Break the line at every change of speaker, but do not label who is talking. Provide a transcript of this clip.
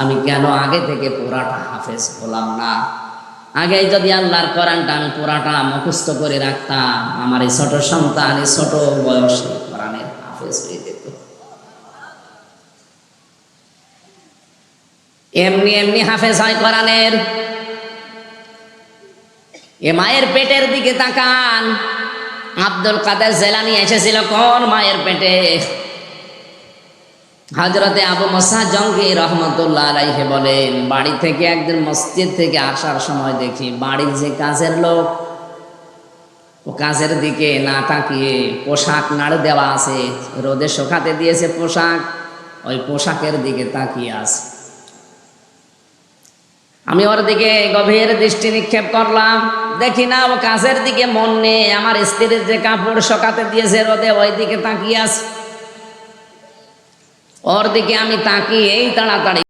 আমি কেন আগে থেকে পুরাটা হাফেজ হলাম না? আগে যদি আল্লাহর কোরআনটা আমি পুরাটা মুখস্থ করে রাখতাম, আমার এই ছোট সন্তান, এই ছোট বয়সে কোরআনের হাফেজ হয়ে যেত। এমনি এমনি হাফেজ হয় কোরআনের। এ মায়ের পেটের দিকে তাকান। আব্দুল কাদের জেলানি এসেছিল কোন মায়ের পেটে? হজরতে আবু মোসা জঙ্গি রহমতুল্লাহ আলাইহে বলেন, বাড়ি থেকে একদিন মসজিদ থেকে আসার সময় দেখি বাড়ির যে কাজের লোক, ও কাজের দিকে না তাকিয়ে পোশাক নাড় দেওয়া আছে, রোদে শোকাতে দিয়েছে পোশাক, ওই পোশাকের দিকে তাকিয়ে আছে। আমি ওর দিকে গভীর দৃষ্টি নিক্ষেপ করলাম, দেখি না ও কাজের দিকে মন নেই, আমার স্ত্রীর যে কাপড় শোকাতে দিয়েছে রোদে ওই দিকে তাকিয়ে আছে। ওর দিকে আমি তাকিয়ে এই তাড়াতাড়ি